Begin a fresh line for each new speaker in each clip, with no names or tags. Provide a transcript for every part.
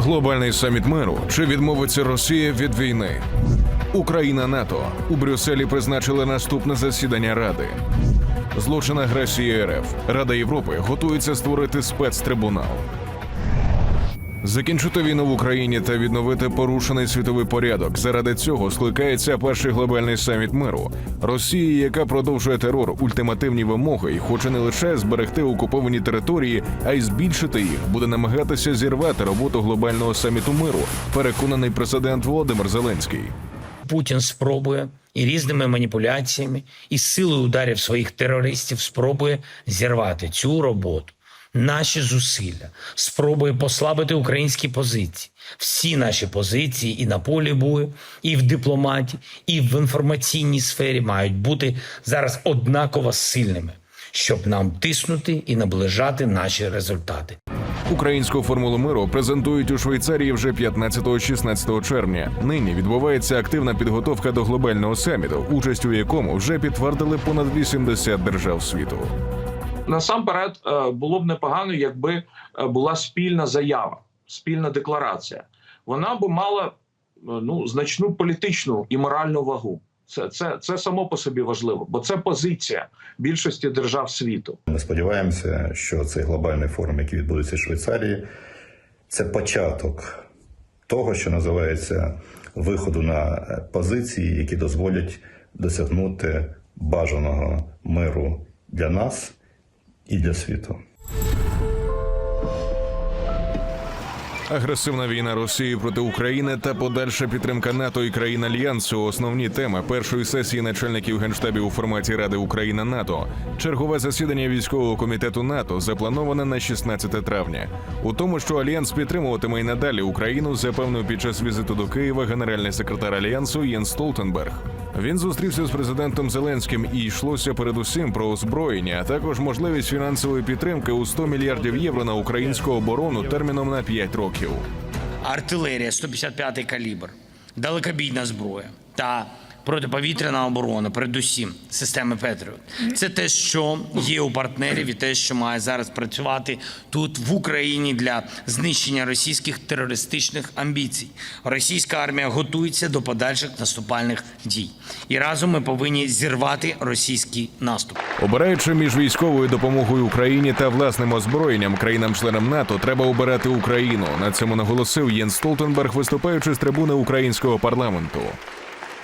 Глобальний саміт миру чи відмовиться Росія від війни? Україна НАТО у Брюсселі призначили наступне засідання Ради. Злочин агресії РФ. Рада Європи готується створити спецтрибунал. Закінчити війну в Україні та відновити порушений світовий порядок. Заради цього скликається перший глобальний саміт миру. Росії, яка продовжує терор, ультимативні вимоги і хоче не лише зберегти окуповані території, а й збільшити їх, буде намагатися зірвати роботу глобального саміту миру. Переконаний президент Володимир Зеленський.
Путін спробує і різними маніпуляціями, і силою ударів своїх терористів спробує зірвати цю роботу. Наші зусилля спробує послабити українські позиції. Всі наші позиції і на полі бою, і в дипломаті, і в інформаційній сфері мають бути зараз однаково сильними, щоб нам тиснути і наближати наші результати.
Українську формулу миру презентують у Швейцарії вже 15-16 червня. Нині відбувається активна підготовка до глобального саміту, участь у якому вже підтвердили понад 80 держав світу.
Насамперед е, було б непогано, якби е, була спільна заява, спільна декларація. Вона би мала е, ну значну політичну і моральну вагу. Це, це, це само по собі важливо, бо це позиція більшості держав світу.
Ми сподіваємося, що цей глобальний форум, який відбудеться в Швейцарії, це початок того, що називається виходу на позиції, які дозволять досягнути бажаного миру для нас і для світу.
Агресивна війна Росії проти України та подальша підтримка НАТО і країн альянсу основні теми першої сесії начальників генштабів у форматі Ради Україна НАТО. Чергове засідання військового комітету НАТО заплановане на 16 травня. У тому, що альянс підтримуватиме і надалі Україну, запевнив під час візиту до Києва генеральний секретар альянсу Єн Столтенберг. Він зустрівся з президентом Зеленським і йшлося передусім про озброєння, а також можливість фінансової підтримки у 100 мільярдів євро на українську оборону терміном на 5 років.
артилерія 155 калібр, далекобійна зброя та протиповітряна оборона, передусім системи Петріот. Це те, що є у партнерів, і те, що має зараз працювати тут в Україні для знищення російських терористичних амбіцій. Російська армія готується до подальших наступальних дій, і разом ми повинні зірвати російський наступ.
Обираючи між військовою допомогою Україні та власним озброєнням країнам-членам НАТО, треба обирати Україну. На цьому наголосив Єн Столтенберг, виступаючи з трибуни українського парламенту.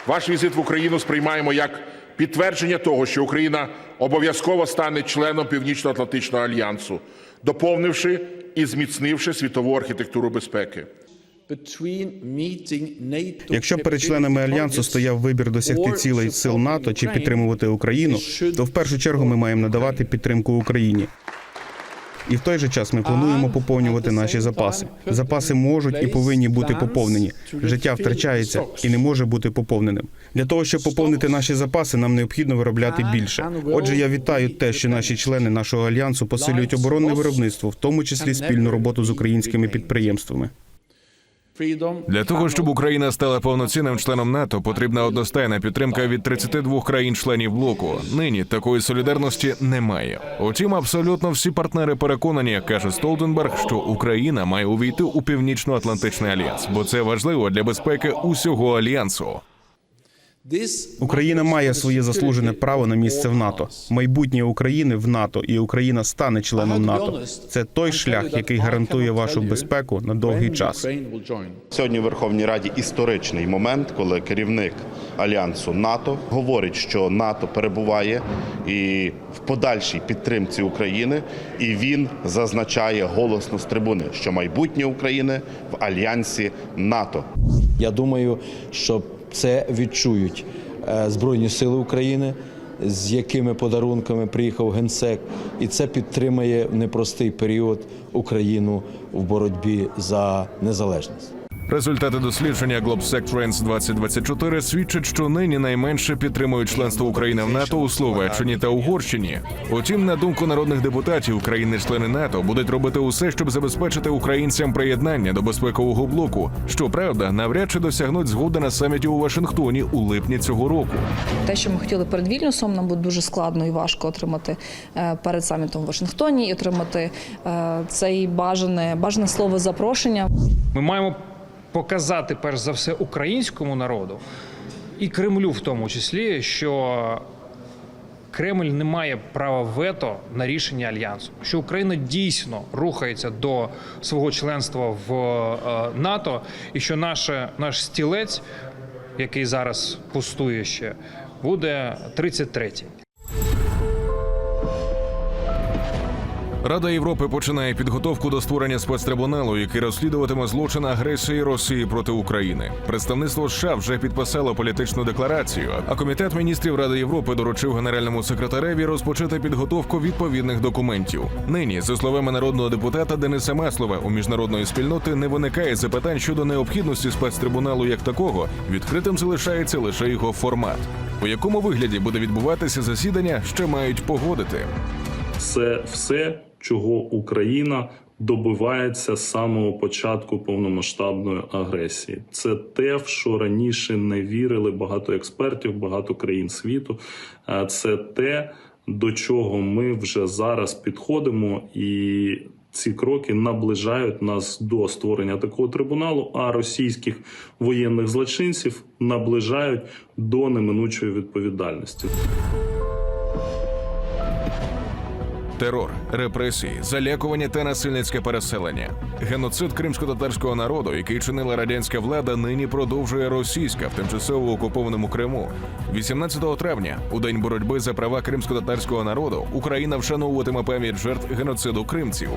Ваш візит в Україну сприймаємо як підтвердження того, що Україна обов'язково стане членом Північно-Атлантичного альянсу, доповнивши і зміцнивши світову архітектуру безпеки.
Якщо перед членами альянсу стояв вибір досягти цілей сил НАТО чи підтримувати Україну, то в першу чергу ми маємо надавати підтримку Україні. І в той же час ми плануємо поповнювати наші запаси. Запаси можуть і повинні бути поповнені. Життя втрачається і не може бути поповненим. Для того щоб поповнити наші запаси, нам необхідно виробляти більше. Отже, я вітаю те, що наші члени нашого альянсу посилюють оборонне виробництво, в тому числі спільну роботу з українськими підприємствами.
Для того щоб Україна стала повноцінним членом НАТО, потрібна одностайна підтримка від 32 країн-членів блоку. Нині такої солідарності немає. Утім, абсолютно всі партнери переконані, каже Столтенберг, що Україна має увійти у північно-атлантичний альянс, бо це важливо для безпеки усього альянсу.
Україна має своє заслужене право на місце в НАТО. Майбутнє України в НАТО, і Україна стане членом НАТО. Це той шлях, який гарантує вашу безпеку на довгий час.
Сьогодні в Верховній Раді історичний момент, коли керівник альянсу НАТО говорить, що НАТО перебуває і в подальшій підтримці України, і він зазначає голосно з трибуни, що майбутнє України в альянсі НАТО.
Я думаю, що це відчують е, Збройні Сили України, з якими подарунками приїхав генсек, і це підтримає в непростий період Україну в боротьбі за незалежність.
Результати дослідження Globsec Trends 2024 свідчать, що нині найменше підтримують членство України в НАТО у Словаччині та Угорщині. Утім, на думку народних депутатів, країни-члени НАТО будуть робити усе, щоб забезпечити українцям приєднання до безпекового блоку. Щоправда, навряд чи досягнуть згоди на саміті у Вашингтоні у липні цього року.
Те, що ми хотіли перед Вільнюсом, нам буде дуже складно і важко отримати е, перед самітом в Вашингтоні і отримати е, цей бажане бажане слово запрошення.
Ми маємо показати перш за все українському народу і Кремлю, в тому числі, що Кремль не має права вето на рішення альянсу, що Україна дійсно рухається до свого членства в е, НАТО, і що наше, наш стілець, який зараз пустує ще, буде 33-й.
Рада Європи починає підготовку до створення спецтрибуналу, який розслідуватиме злочин агресії Росії проти України. Представництво США вже підписало політичну декларацію. А комітет міністрів Ради Європи доручив генеральному секретареві розпочати підготовку відповідних документів. Нині, за словами народного депутата Дениса Маслова, у міжнародної спільноти не виникає запитань щодо необхідності спецтрибуналу як такого. Відкритим залишається лише його формат. У якому вигляді буде відбуватися засідання, ще мають погодити.
це все, чого Україна добивається з самого початку повномасштабної агресії. Це те, в що раніше не вірили багато експертів, багато країн світу. Е, Це те, до чого ми вже зараз підходимо, і ці кроки наближають нас до створення такого трибуналу, а російських воєнних злочинців наближають до неминучої відповідальності.
Терор, репресії, залякування та насильницьке переселення. Геноцид кримсько-татарського народу, який чинила радянська влада, нині продовжує російська в тимчасово окупованому Криму. 18 травня, у день боротьби за права кримсько-татарського народу, Україна вшановуватиме пам'ять жертв геноциду кримців.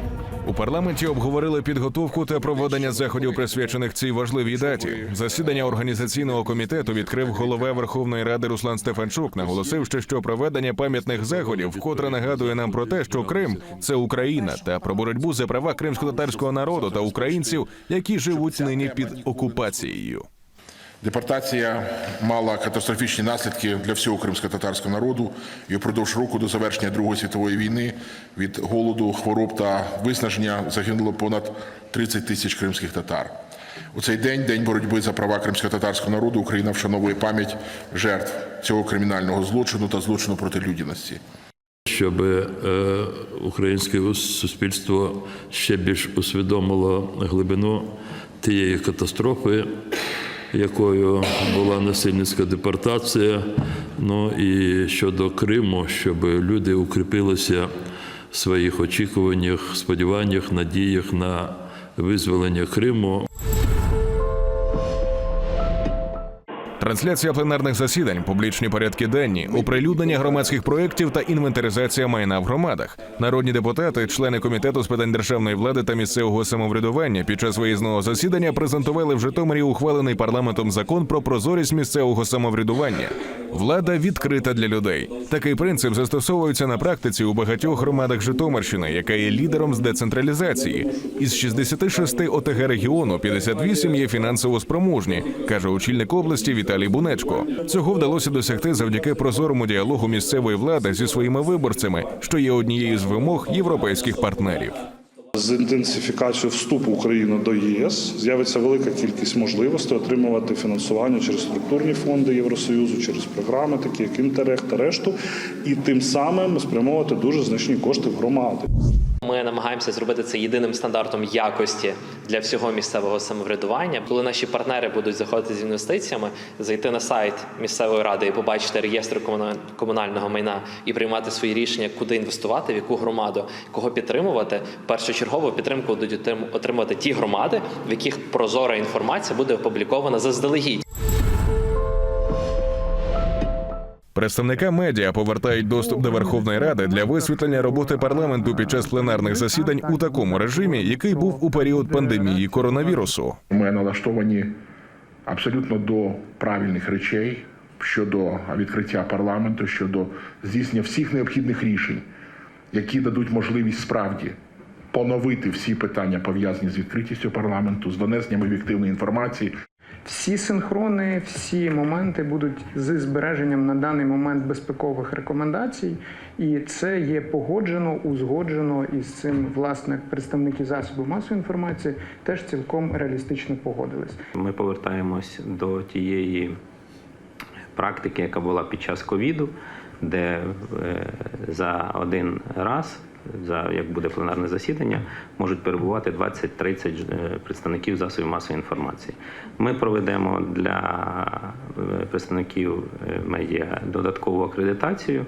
У парламенті обговорили підготовку та проведення заходів, присвячених цій важливій даті. Засідання організаційного комітету відкрив голова Верховної Ради Руслан Стефанчук, наголосивши, що проведення пам'ятних заходів вкотре нагадує нам про те, що Крим це Україна та про боротьбу за права кримсько-татарського народу та українців, які живуть нині під окупацією.
Депортація мала катастрофічні наслідки для всього кримсько-татарського народу. І впродовж року до завершення Другої світової війни від голоду, хвороб та виснаження загинуло понад 30 тисяч кримських татар. У цей день, день боротьби за права кримсько-татарського народу, Україна вшановує пам'ять жертв цього кримінального злочину та злочину проти людяності.
Щоб е, українське суспільство ще більш усвідомило глибину тієї катастрофи, якою була насильницька депортація. Ну і щодо Криму, щоб люди укріпилися в своїх очікуваннях, сподіваннях, надіях на визволення Криму.
Трансляція пленарних засідань, публічні порядки денні, оприлюднення громадських проєктів та інвентаризація майна в громадах. Народні депутати, члени комітету з питань державної влади та місцевого самоврядування під час виїзного засідання презентували в Житомирі ухвалений парламентом закон про прозорість місцевого самоврядування. Влада відкрита для людей. Такий принцип застосовується на практиці у багатьох громадах Житомирщини, яка є лідером з децентралізації. Із 66 ОТГ регіону 58 є фінансово спроможні, каже очільник області Віталій Бунечко. Цього вдалося досягти завдяки прозорому діалогу місцевої влади зі своїми виборцями, що є однією з вимог європейських партнерів.
З інтенсифікацією вступу України до ЄС з'явиться велика кількість можливостей отримувати фінансування через структурні фонди Євросоюзу, через програми, такі як Інтерег та решту, і тим самим спрямовувати дуже значні кошти в громади.
Ми намагаємося зробити це єдиним стандартом якості для всього місцевого самоврядування. Коли наші партнери будуть заходити з інвестиціями, зайти на сайт місцевої ради і побачити реєстр комунального майна і приймати свої рішення, куди інвестувати, в яку громаду, кого підтримувати. Першочергову підтримку будуть отримувати ті громади, в яких прозора інформація буде опублікована заздалегідь.
Представника медіа повертають доступ до Верховної Ради для висвітлення роботи парламенту під час пленарних засідань у такому режимі, який був у період пандемії коронавірусу.
Ми налаштовані абсолютно до правильних речей щодо відкриття парламенту, щодо здійснення всіх необхідних рішень, які дадуть можливість справді поновити всі питання пов'язані з відкритістю парламенту, з донесенням об'єктивної інформації.
Всі синхрони, всі моменти будуть зі збереженням на даний момент безпекових рекомендацій, і це є погоджено, узгоджено і з цим власне представники засобів масової інформації теж цілком реалістично погодились.
Ми повертаємось до тієї практики, яка була під час ковіду, де е, за один раз за як буде пленарне засідання, можуть перебувати 20-30 е, представників засобів масової інформації. Ми проведемо для е, представників е, медіа додаткову акредитацію.